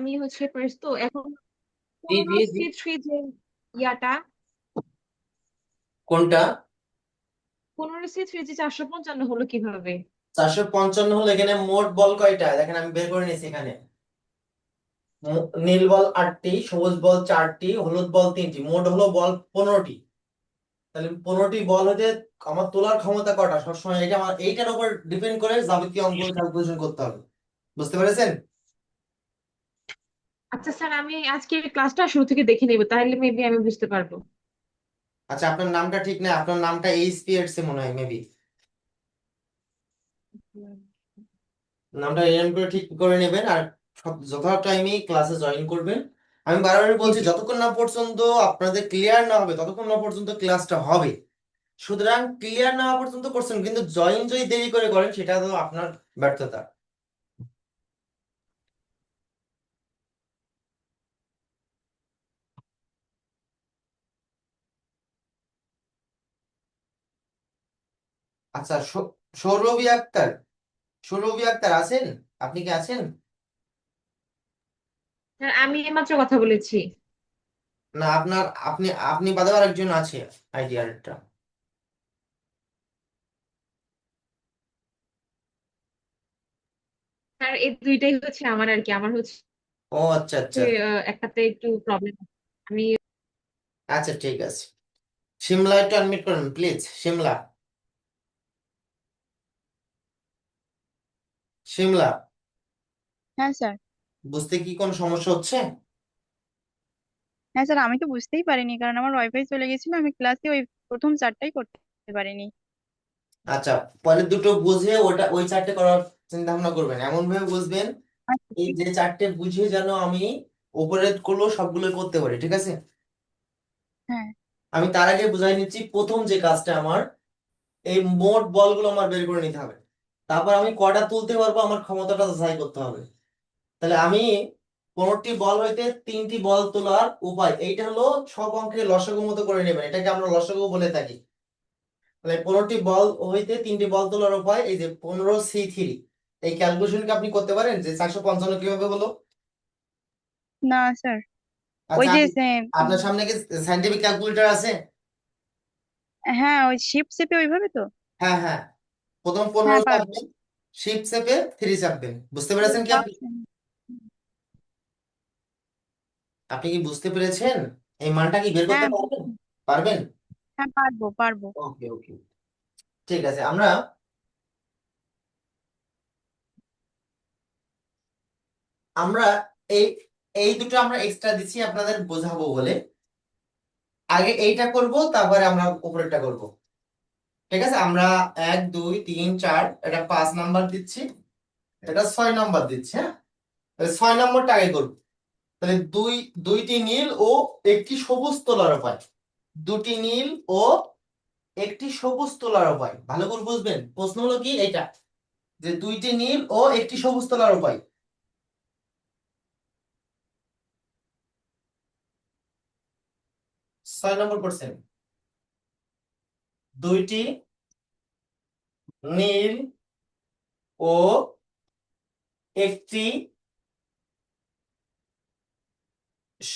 আমি হচ্ছে তো এখন জি জি জি যে ইয়াটা? কোনটা? পনেরো সি থ্রি যে চারশো পঞ্চান্ন হলো কীভাবে? চারশো পঞ্চান্ন হলো এখানে মোট বল কয়টা? দেখেন আমি বের করে নিয়েছি এখানে। নীল বল আটটি সবুজ বল চারটি হলুদ বল তিনটি মোট হলো বল পনেরোটি। তাহলে পনেরোটি বল হতে আমার তোলার ক্ষমতা কটা? সবসময় এটা আমার এইটার উপর ডিপেন্ড করে যাবতীয় অঙ্ক ক্যালকুলেশন করতে হবে। বুঝতে পেরেছেন? আচ্ছা স্যার, আমি আজকে ক্লাসটা শুরু থেকে দেখে নেব, তাহলে মেবি আমি বুঝতে পারব। আচ্ছা আপনার নামটা ঠিক না, আপনার নামটা এইচ পি এর মনে হয় মেবি নামটা এরকম করে ঠিক করে নেবেন, আর যথাযথ টাইমে ক্লাসে জয়েন করবেন। আমি বারবার বলছি, যতক্ষণ না পর্যন্ত আপনাদের ক্লিয়ার না হবে, ততক্ষণ না পর্যন্ত ক্লাসটা হবে। সুতরাং ক্লিয়ার না হওয়া পর্যন্ত করছেন, কিন্তু জয়েন যদি দেরি করে করেন, সেটা তো আপনার ব্যর্থতা। আচ্ছা সৌরভী আক্তার সৌরভী আক্তার আছেন? আপনি কি আছেন? স্যার আমি এইমাত্র কথা বলেছি। না আপনার আপনি আপনি বাদে আর একজন আছে আইডিয়ারটা স্যার এই দুইটাই হচ্ছে আমার আর কি আমার হচ্ছে ও আচ্ছা আচ্ছা। একটাতে একটু প্রবলেম আমি আচ্ছা ঠিক আছে। শিমলা একটু আনমিউট করুন প্লিজ শিমলা শিমলা হ্যাঁ স্যার। বুঝতে কি কোনো সমস্যা হচ্ছে? হ্যাঁ স্যার আমি তো বুঝতেই পারিনি কারণ আমার ওয়াইফাই চলে গেছিল আমি ক্লাসে ওই প্রথম চারটাই করতে পারিনি। আচ্ছা পরে দুটো বুঝে ওটা ওই চারটে করার চিন্তা ভাবনা করবেন। এমন ভাবে বুঝবেন আচ্ছা। এই যে চারটে বুঝে যেন আমি উপরে করলেও সবগুলো করতে পারি ঠিক আছে? হ্যাঁ। আমি তার আগে বুঝাই নিচ্ছি প্রথম যে কাজটা আমার এই মোট বলগুলো আমার বের করে নিতে হবে। তারপর আমি কটা তুলতে পারব? আমার ক্ষমতাটা যাচাই করতে হবে। তাহলে আমি পনেরোটি বল হইতে তিনটি বল তোলার উপায় এইটা হলো সব অঙ্কে লসাগু মতো করে নেবেন। এটাকে আমরা লসাগু বলে থাকি। তাহলে পনেরোটি বল হইতে তিনটি বল তোলার উপায় এই যে পনেরো সি থ্রি এই ক্যালকুলেশন কি আপনি করতে পারেন যে চারশো পঞ্চান্ন কীভাবে হলো? না স্যার ওই আচ্ছা যে আপনার সামনে কি সাইন্টিফিক ক্যালকুলেটর আছে? হ্যাঁ ওই ওইভাবে তো? হ্যাঁ হ্যাঁ। প্রথম পনেরো চাপবেন শিফট চেপে থ্রি চাপবেন বুঝতে পেরেছেন কি আপনি? আপনি কি বুঝতে পেরেছেন? এই মানটা কি বের করতে হ্যাঁ। পারবেন? পারবেন? হ্যাঁ পারব পারব। ওকে ওকে ঠিক আছে আমরা আমরা এই এই দুটো আমরা এক্সট্রা দিচ্ছি আপনাদের বোঝাবো বলে। আগে এইটা করব তারপরে আমরা উপরেরটা করব। ঠিক আছে? আমরা এক, দুই, তিন, চার, এটা পাঁচ নাম্বার দিচ্ছি। এটা ছয় নাম্বার দিচ্ছি হ্যাঁ? ছয় নম্বরটা আগে করব তাহলে দুই, দুইটি নীল ও একটি সবুজ তোলার উপায়। দুটি নীল ও একটি সবুজ তোলার উপায়। ভালো করে বুঝবেন? প্রশ্ন হলো কি? এটা যে দুইটি নীল ও একটি সবুজ তোলার উপায়। ছয় নম্বর কোশ্চেন। দুইটি নীল ও একটি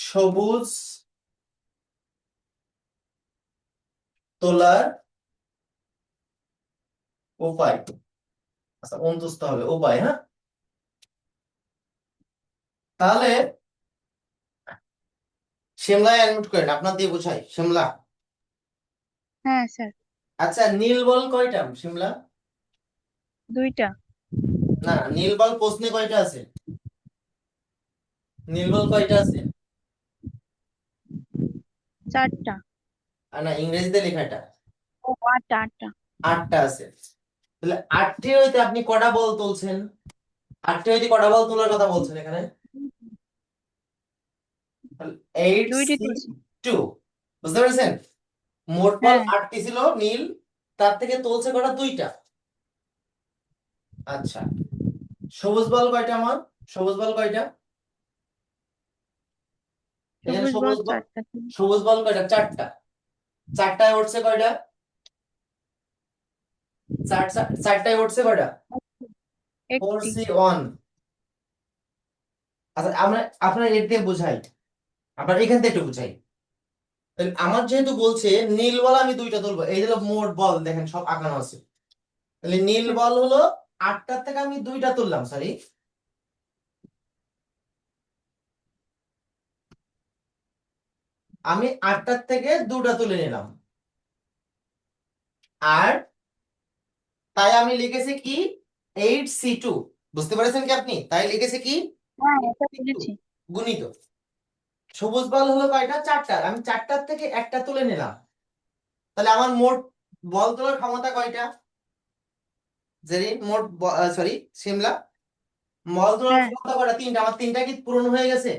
সবুজ তোলার উপায়। আচ্ছা অন্তস্থ হবে, উপায় হ্যাঁ? তাহলে শিমলায় অ্যাডমিট করেন, আপনার দিয়ে বোঝাই, শিমলা। হ্যাঁ স্যার। আচ্ছা নীল বল কয়টা শিমলা দুইটা। না নীল বল প্রশ্নে কয়টা আছে? নীল বল কয়টা আছে? চারটা। আর না ইংরেজিতে লেখাটা ও আটটা আটটা। আটটা আছে। তাহলে আটটি হইতে আপনি কটা বল তুলছেন? আটটি হইতে কটা বল তোলার কথা বলছেন এখানে? এইট টু বুঝতে পেরেছেন? মোট বল হ্যাঁ। আটটি ছিল নীল তার থেকে তুলছে কটা দুইটা। আচ্ছা সবুজ বল কয়টা আমার? সবুজ বল কয়টা? সবুজ বল সবুজ বল কয়টা? চারটা। চারটায় উঠছে কয়টা? চার চার- চারটায় উঠছে কয়টা? Four C one. আচ্ছা আমরা আপনার এর দিয়ে বোঝাই। আপনার এখান থেকে একটু বুঝাই। আমার যেহেতু বলছে নীল বল আমি দুইটা তুলবো। এই হলো মোট বল দেখেন সব আঁকানো আছে। তাহলে নীল বল হলো আটটার থেকে আমি দুইটা তুললাম সরি আমি আটটার থেকে দুটা তুলে নিলাম। আর তাই আমি লিখেছি কি? এইট সি টু বুঝতে পেরেছেন কি আপনি? তাই লিখেছি কি? হ্যাঁ গুণিত। সবুজ বল হলো কয়টা? চারটার। আমি চারটার থেকে একটা তুলে নিলাম। তাহলে আমার মোট বল তোলার ক্ষমতা কয়টা? জেরিন মোট সরি শিমলা বল তোলার হ্যাঁ। ক্ষমতা কয়টা? তিনটা। আমার তিনটা কি পূরণ হয়ে গেছে?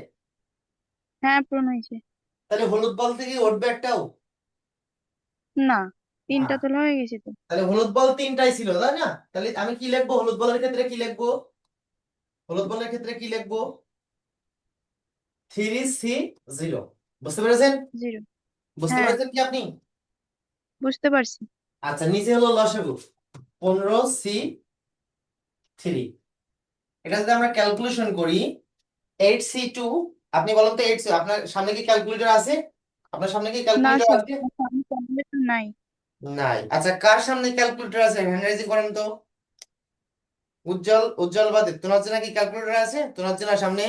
হ্যাঁ পূরণ হয়েছে। তাহলে হলুদ বল থেকে উঠবে একটাও? না তিনটা হ্যাঁ। তোলা হয়ে গেছে তো। তাহলে হলুদ বল তিনটাই ছিল তাই না? তাহলে আমি কি লিখব? হলুদ বলের ক্ষেত্রে কি লিখব? হলুদ বলের ক্ষেত্রে কি লিখব? Three C zero. বুঝতে পেরেছেন? বুঝতে হ্যাঁ। পেরেছেন কি আপনি? বুঝতে পারছি। আচ্ছা নিচে হলো লসাগু। পনেরো সি থ্রি। এটা যদি আমরা ক্যালকুলেশন করি এইট সি টু আপনি বলেন তো এইট সি আপনার সামনে কি ক্যালকুলেটর আছে? আপনার সামনে কি না ক্যালকুলেটর আছে? নাই। নাই। আচ্ছা কার সামনে ক্যালকুলেটর আছে? হ্যান্ড রাইজিং করেন তো। উজ্জ্বল উজ্জ্বল বাদে তোমার জন্য কি ক্যালকুলেটর আছে? তোমার জন্য সামনে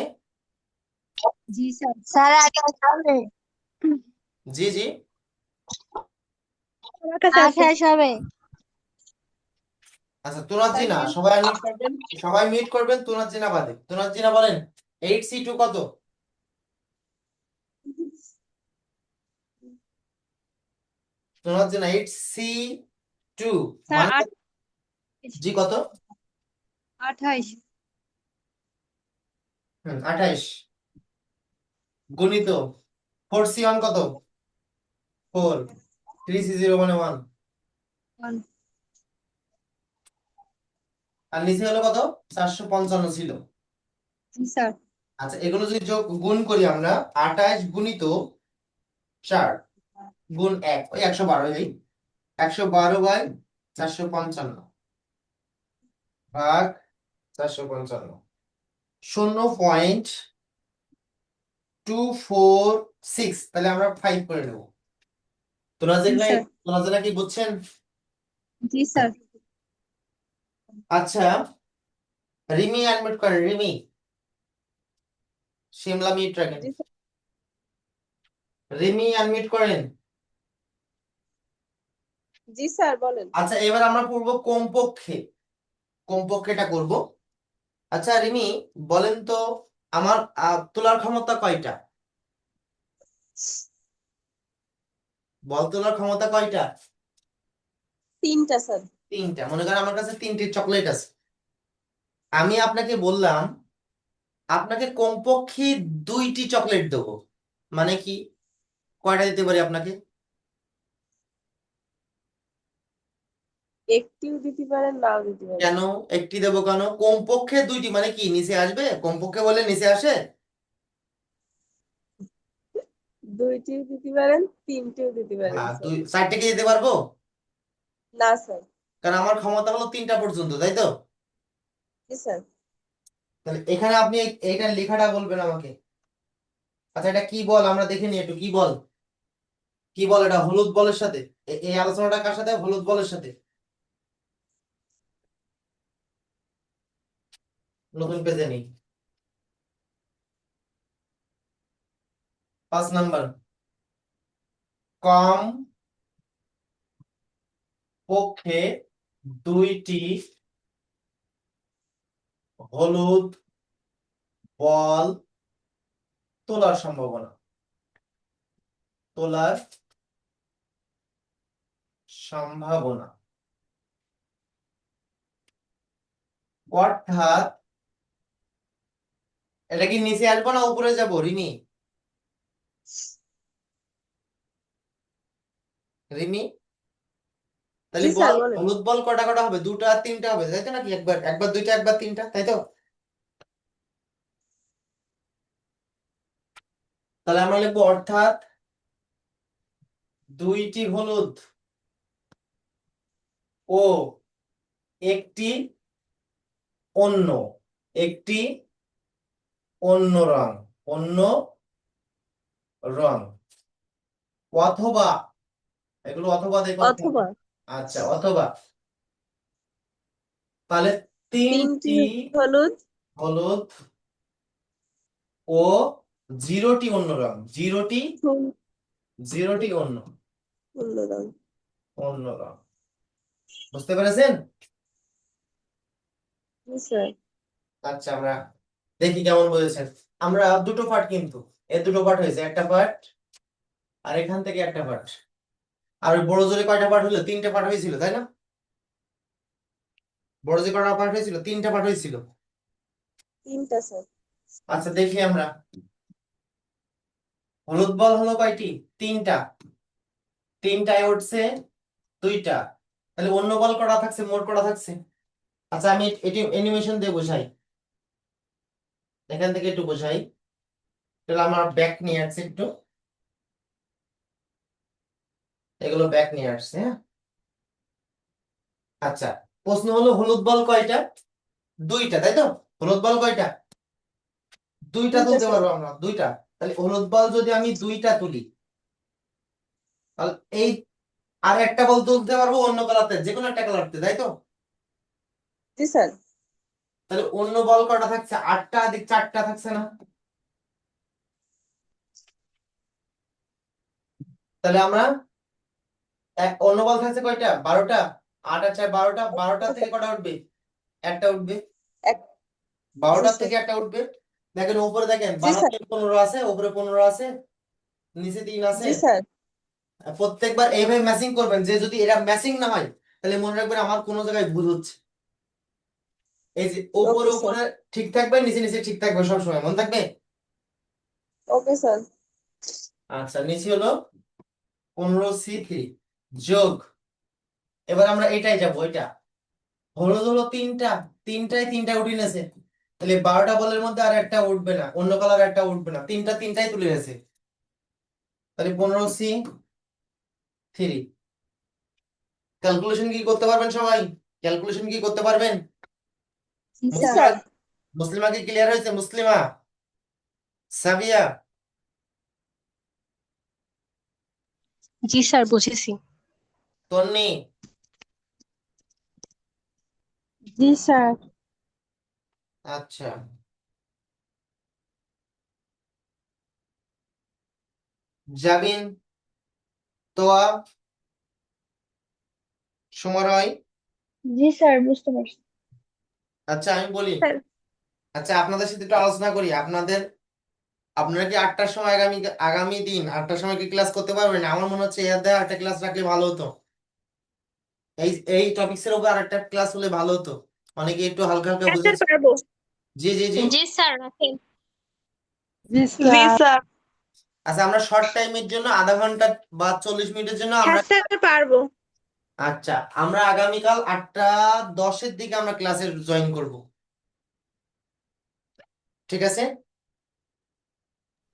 জি স্যার স্যার আগে হবে জি জি আমার কাছে আঠাশ হবে আচ্ছা তুনাজি সবাই মিট করবেন? সবাই মিট করবেন? তুনাজি বাদে। তুনাজি বলেন এইট সি টু কত? তুনাজি এইট সি টু স্যার মানে আট জি কত? আঠাইশ। হুম আঠাইশ। গুণিত। ফোর সি ওয়ান কত? ফোর থ্রি সি জিরো মানে ওয়ান আর নিচে হলো কত? চারশো পঞ্চান্ন ছিল। আচ্ছা এগুলো যদি যোগ গুণ করি আমরা আঠাশ গুণিত চার গুণ এক ওই একশো বারো এই একশো বারো বাই চারশো পঞ্চান্ন। ভাগ চারশো পঞ্চান্ন। শূন্য পয়েন্ট টু ফোর সিক্স তাহলে আমরা ফাইভ করে নেব। তোমরা যে জি, স্যার। কি বুঝছেন? জি স্যার আচ্ছা রিমি অ্যাডমিট করেন রিমি। শিমলা মিট রাখেন রিমি অ্যাডমিট করেন। জি স্যার বলেন। আচ্ছা এবার আমরা পড়ব কমপক্ষে। কমপক্ষেটা করব। আচ্ছা রিমি বলেন তো আমার তোলার ক্ষমতা কয়টা? বল তোলার ক্ষমতা কয়টা? তিনটা স্যার। তিনটা। মনে করেন আমার কাছে তিনটি চকলেট আছে। আমি আপনাকে বললাম আপনাকে কমপক্ষে দুইটি চকলেট দেবো। মানে কি? কয়টা দিতে পারি আপনাকে? একটিও দিতে পারেন নাও দিতে পারেন। কেন? একটি দেবো কেন? কমপক্ষে দুইটি মানে কি নিচে আসবে? কমপক্ষে বলে নিচে আসে? দুইটিও দিতে পারেন তিনটিও দিতে পারেন হ্যাঁ দুই চারটে কি দিতে পারব? না স্যার কারণ আমার ক্ষমতা হলো তিনটা পর্যন্ত তাই তো? স্যার তাহলে এখানে আপনি এই- এইটা লেখাটা বলবেন আমাকে। আচ্ছা এটা কি বল? আমরা দেখে নিই একটু কি বল? কি বল এটা? হলুদ বলের সাথে? এই আলোচনাটা কার সাথে? হলুদ বলের সাথে। নতুন পেজে নেই। পাঁচ নাম্বার। কম পক্ষে দুইটি হলুদ বল তোলার সম্ভাবনা। তোলার সম্ভাবনা। অর্থাৎ এটা কি নিচে আসব না উপরে যাব রিমি? রিমি? তাহলে হলুদ বল কটা কটা হবে? দুটা আর তিনটা হবে তাই তো নাকি? একবার একবার দুইটা একবার তিনটা তাই তো? তাহলে আমরা লিখব অর্থাৎ দুইটি হলুদ ও একটি অন্য একটি অন্য রং অন্য রং। অথবা এগুলো অথবা হবে। অথবা। আচ্ছা অথবা। তাহলে তিনটি তিনটি হলুদ। হলুদ ও জিরোটি অন্য রং। জিরোটি জিরোটি অন্য। অন্য রং। অন্য রং। বুঝতে পেরেছেন? আচ্ছা আমরা দেখি কেমন বুঝেছেন আমরা দুটো পার্ট কিন্তু এর দুটো পার্ট হয়েছে একটা পার্ট আর এখান থেকে একটা পার্ট আর ওই বড় জোরে কয়টা পার্ট হলো তিনটা পার্ট হয়েছিল তাই না? বড় জোরে কয়টা পার্ট হয়েছিল? তিনটা পার্ট হয়েছিল। তিনটা স্যার। আচ্ছা দেখি আমরা। হলুদ বল হলো কয়টি? তিনটা। তিনটায় উঠছে দুইটা। তাহলে অন্য বল কটা থাকছে? মোট কটা থাকছে? আচ্ছা আমি এটি অ্যানিমেশন দিয়ে বোঝাই। এখান থেকে একটু বোঝাই। তাহলে আমার ব্যাক নিয়ে আসছে একটু। এগুলো ব্যাক নিয়ে আসছে হ্যাঁ? আচ্ছা প্রশ্ন হলো হলুদ বল কয়টা? দুইটা তাই তো? হলুদ বল কয়টা? দুইটা তুলতে পারব আমরা দুইটা। তাহলে হলুদ বল যদি আমি দুইটা তুলি তাহলে এই আর একটা বল তুলতে পারব অন্য কালারতে যে কোনো একটা কালারতে তাই তো? জি স্যার। তাহলে অন্য বল কটা থাকছে? আটটা দিক চারটা থাকছে না? তাহলে আমরা অন্য বল থাকছে কয়টা? বারোটা? আট আর চার বারোটা? বারোটা থেকে কটা উঠবে? একটা উঠবে। বারোটার থেকে একটা উঠবে। দেখেন উপরে দেখেন বারো থেকে পনেরো আছে উপরে পনেরো আছে নিচে তিন আছে। প্রত্যেকবার এইভাবে ম্যাচিং করবেন যে যদি এরা ম্যাচিং না হয় তাহলে মনে রাখবেন আমার কোনো জায়গায় ভুল হচ্ছে। এই যে উপরে. উপরে ঠিক থাকবে নিচে নিচে ঠিক থাকবে সবসময় মনে থাকবে? ওকে স্যার আচ্ছা নিচে হলো পনেরো সি থ্রি যোগ এবার আমরা এটাই যাব এটা হলুদ হলো তিনটা তিনটায় তিনটা উঠে নেছে তাহলে বারোটা বলের মধ্যে আর একটা উঠবে না অন্য কালার একটা উঠবে না তিনটা তিনটাই তুলে গেছে তাহলে পনেরো সি থ্রি। ক্যালকুলেশন কি করতে পারবেন সবাই? ক্যালকুলেশন কি করতে পারবেন? স্যার মুসলিমা কি ক্লিয়ার হয়েছে মুসলিমা সাবিয়া জি স্যার বুঝেছি তন্নি জি স্যার আচ্ছা জাবিন তোয়া সুমরয় জি স্যার বুঝতে পারছি আচ্ছা আমি বলি। আচ্ছা আপনাদের সাথে একটু আলোচনা করি। আপনাদের আপনারা কি আটটার সময় আগামী আগামী দিন আটটার সময় কি ক্লাস করতে পারবেন? আমার মনে হচ্ছে এর দেওয়া একটা ক্লাস রাখলে ভালো হতো। এই এই টপিক্সের উপর আরেকটা ক্লাস হলে ভালো হতো। অনেকে একটু হালকা হালকা পারব? জি জি জি। জি স্যার রাখেন জি স্যার। আচ্ছা আমরা শর্ট টাইমের জন্য আধা ঘণ্টা বা চল্লিশ মিনিটের জন্য আমরা স্যার পারব। আচ্ছা আমরা আগামীকাল আটটা দশের দিকে আমরা ক্লাসে জয়েন করব। ঠিক আছে?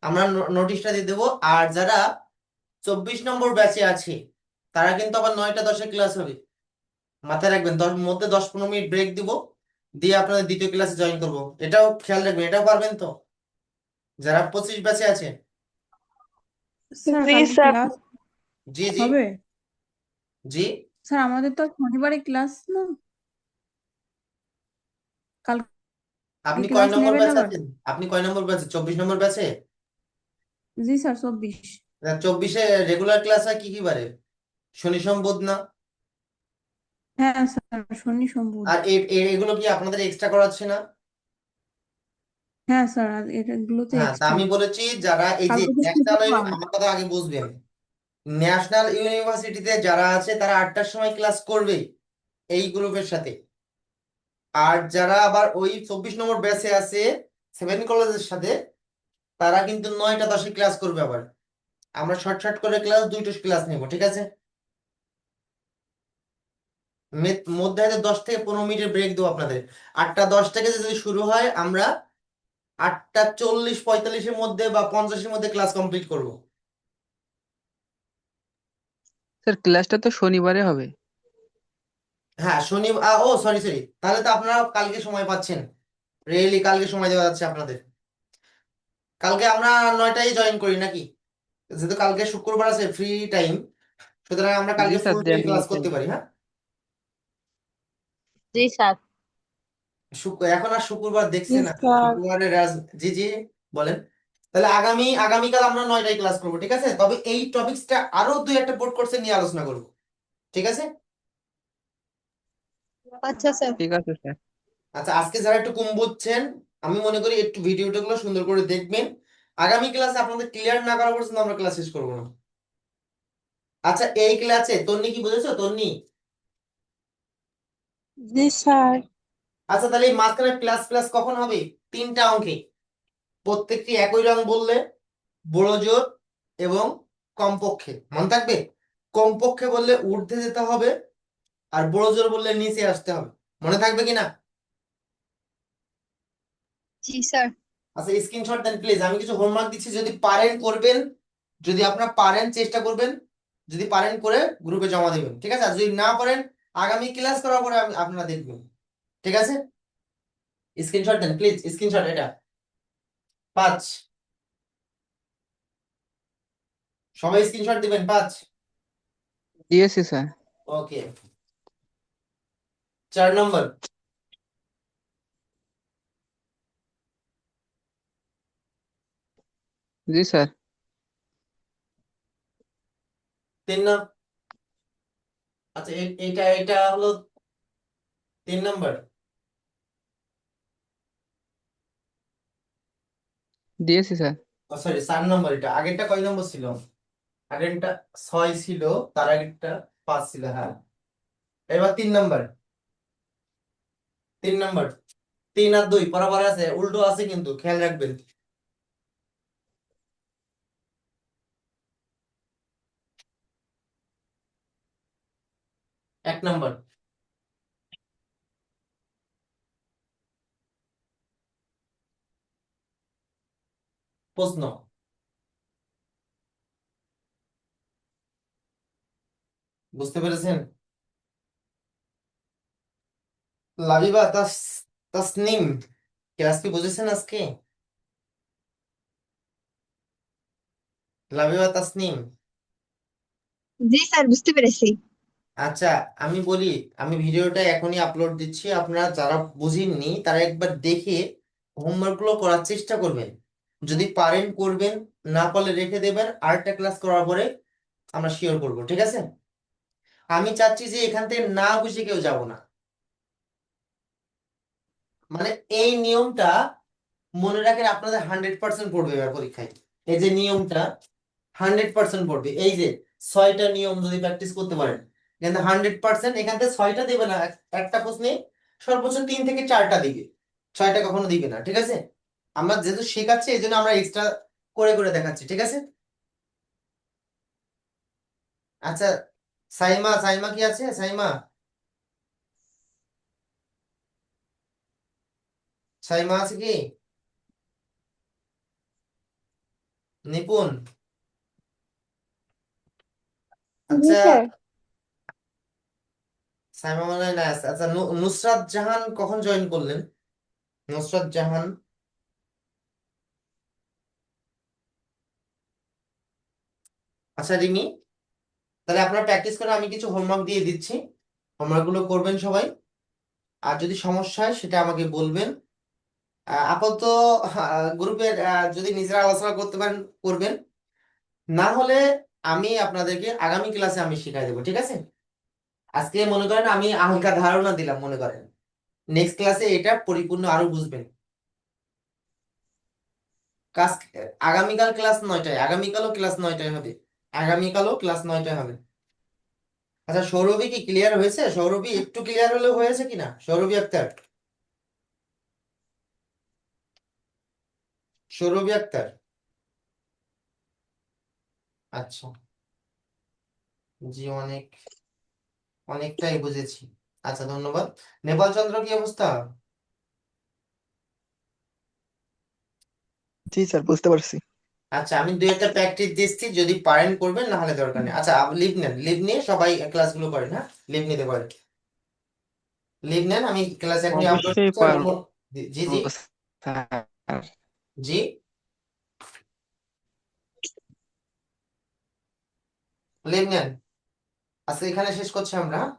আমরা নোটিশটা দিয়ে দেবো। আর যারা চব্বিশ নম্বর ব্যাচে আছে তারা কিন্তু আবার নয়টা দশে ক্লাস হবে। মাথায় রাখবেন দশ মধ্যে দশ পনেরো মিনিট ব্রেক দিব দিয়ে আপনাদের দ্বিতীয় ক্লাসে জয়েন করব। এটাও খেয়াল রাখবেন এটাও পারবেন তো? যারা পঁচিশ ব্যাচে আছে। জি, জি জি। স্যার আমাদের তো শনিবারে ক্লাস না। কাল আপনি কয় নম্বর ব্যাচে? আছেন? আপনি কয় নম্বর ব্যাচে? চব্বিশ নম্বর ব্যাচে? জি স্যার চব্বিশ। চব্বিশে রেগুলার ক্লাস হয় কি কি বারে? শনি সম্বোধ না? হ্যাঁ স্যার শনি সোম বুধ আর এগুলো কি আপনাদের এক্সট্রা করাচ্ছে না? হ্যাঁ স্যার এগুলোতে হ্যাঁ তা আমি বলেছি যারা এই যে পাবো। আমার কথা আগে বুঝবেন। ন্যাশনাল ইউনিভার্সিটিতে যারা আছে, তারা আটটার সময় ক্লাস করবে এই গ্রুপের সাথে। আর যারা আবার ওই চব্বিশ নম্বর ব্যাচে আছে সেভেন কলেজের সাথে, তারা কিন্তু নয়টা দশে ক্লাস করবে আবার। আমরা শর্ট শর্ট করে ক্লাস দুইটা ক্লাস নেব, ঠিক আছে? মধ্যে দশ থেকে পনেরো মিনিটের ব্রেক দেবো আপনাদের। আটটা দশ থেকে যদি শুরু হয়, আমরা আটটা চল্লিশ পঁয়তাল্লিশের মধ্যে বা পঞ্চাশের মধ্যে ক্লাস কমপ্লিট করব। স্যার ক্লাসটা তো শনিবারে হবে। হ্যাঁ শনি ও সরি সরি তাহলে তো আপনারা কালকে সময় পাচ্ছেন। রিয়েলি কালকে সময় দেওয়া যাচ্ছে আপনাদের। কালকে আমরা নয়টায় জয়েন করি নাকি? যেহেতু কালকে শুক্রবার আছে ফ্রি টাইম সুতরাং আমরা কালকে ফুল ডে ক্লাস করতে পারি হ্যাঁ? জি স্যার শুক্র এখন আর শুক্রবার দেখছে না। স্যার শুক্রবারে রাজ জি জি বলেন। তাহলে আগামী আগামীকাল আমরা নয়টায় ক্লাস করব ঠিক আছে? তবে এই টপিকসটা আরও দুই একটা বোর্ড কোর্সে নিয়ে আলোচনা করব ঠিক আছে? আচ্ছা স্যার। ঠিক আছে স্যার। আচ্ছা আজকে যারা একটু কম বুঝছেন আমি মনে করি একটু ভিডিওটা গুলো সুন্দর করে দেখবেন। আগামী ক্লাসে আপনাদের ক্লিয়ার না করা পর্যন্ত আমরা ক্লাস শেষ করব না। আচ্ছা এই ক্লাসে তন্নি কি বুঝেছ? তন্নি? জি স্যার। আচ্ছা তাহলে এই মাঝখানে প্লাস প্লাস কখন হবে? তিনটা অঙ্কে। প্রত্যেকটি একই রং বললে বড় জোর এবং কমপক্ষে মনে থাকবে? কমপক্ষে বললে ঊর্ধ্বে যেতে হবে আর বড় জোর বললে নিচে আসতে হবে মনে থাকবে কি না জি স্যার। আচ্ছা স্ক্রিনশট দেন প্লিজ। আমি কিছু হোমওয়ার্ক দিচ্ছি যদি পারেন করবেন যদি আপনারা পারেন চেষ্টা করবেন যদি পারেন করে গ্রুপে জমা দেবেন ঠিক আছে? আর যদি না পারেন আগামী ক্লাস করার পরে আপনারা দেখবেন ঠিক আছে? স্ক্রিনশট দেন প্লিজ স্ক্রিনশট এটা। পাঁচ। সবাই স্ক্রিনশট দিবেন পাঁচ। দিয়েছি স্যার। ওকে। চার নম্বর। জি স্যার। তিন নম্বর আচ্ছা এটা এটা হলো তিন নম্বর। দিয়েছি, স্যার। সরি চার নম্বর এটা আগেরটা কয় নম্বর ছিল? আগেরটা ছয় ছিল, তার আগেরটা পাঁচ ছিল হ্যাঁ। এবার তিন নম্বর। তিন নম্বর। তিন আর দুই, বরাবর আছে, উল্টো আছে কিন্তু, খেয়াল রাখবেন। এক নম্বর। প্রশ্ন বুঝতে পেরেছেন? লাবিবা তাসনিম ক্লাস কি বুঝেছেন আজকে? লাবিবা তাসনিম জি স্যার বুঝতে পেরেছি। আচ্ছা আমি বলি আমি ভিডিওটা এখনই আপলোড দিচ্ছি। আপনারা যারা বুঝেননি তারা একবার দেখে হোমওয়ার্কগুলো করার চেষ্টা করবেন। যদি পারেন করবেন, না পারলে রেখে দেবেন, আরেকটা ক্লাস করার পরে আমরা শিওর করব, ঠিক আছে? আমি চাচ্ছি যে এখান থেকে না বুঝে কেউ যাব না। মানে এই নিয়মটা মনে রাখেন আপনাদের হান্ড্রেড পার্সেন্ট পড়বে এবার পরীক্ষায়। এই যে নিয়মটা হান্ড্রেড পার্সেন্ট পড়বে। এই যে ছয়টা নিয়ম যদি প্র্যাকটিস করতে পারেন, কিন্তু হান্ড্রেড পার্সেন্ট এখান থেকে ছয়টা দেবে না এক- একটা প্রশ্নে সর্বোচ্চ তিন থেকে চারটা দিবে। ছয়টা কখনো দিবে না, ঠিক আছে? আমরা যেহেতু শেখাচ্ছি এই জন্য আমরা এক্সট্রা করে করে দেখাচ্ছি ঠিক আছে? আচ্ছা সাইমা সাইমা কি আছে? সাইমা? সাইমা আছে কি? নিপুন আচ্ছা। সাইমা মনে হয় না আচ্ছা নুসরাত জাহান কখন জয়েন করলেন? নুসরাত জাহান। আচ্ছা রিমি, তাহলে আপনারা প্র্যাকটিস করে আমি কিছু হোমওয়ার্ক দিয়ে দিচ্ছি। হোমওয়ার্কগুলো করবেন সবাই। আর যদি সমস্যা হয়, সেটা আমাকে বলবেন। আপাতত গ্রুপে যদি নিজেরা আলোচনা করতে পারেন, করবেন। না হলে আমি আপনাদেরকে আগামী ক্লাসে আমি শিখাই দেবো, ঠিক আছে? আজকে মনে করেন আমি হালকা ধারণা দিলাম, মনে করেন। নেক্সট ক্লাসে এটা পরিপূর্ণ আরও বুঝবেন। আগামীকাল ক্লাস নয়টায়, আগামীকালও ক্লাস নয়টায় হবে। আগামীকালও ক্লাস নয়টায় হবে। আচ্ছা সৌরভী কি ক্লিয়ার হয়েছে? সৌরভী একটু ক্লিয়ার হলেও হয়েছে কিনা সৌরভী আক্তার। সৌরভী আক্তার। আচ্ছা। জি, অনেক, অনেকটাই বুঝেছি। আচ্ছা ধন্যবাদ। নেপাল চন্দ্র কি অবস্থা? জি, স্যার, বুঝতে পারছি। আচ্ছা আমি দুই একটা প্র্যাকটিস দিচ্ছি যদি পারেন করবেন না হলে দরকার নেই। আচ্ছা লিভ নেন লিভ নিয়ে সবাই ক্লাসগুলো করেন হ্যাঁ? লিভ নিতে পারেন। লিভ নেন আমি ক্লাস এখনই আপলোড জি জি জি। লিভ নেন। আচ্ছা এখানে শেষ করছি আমরা হ্যাঁ?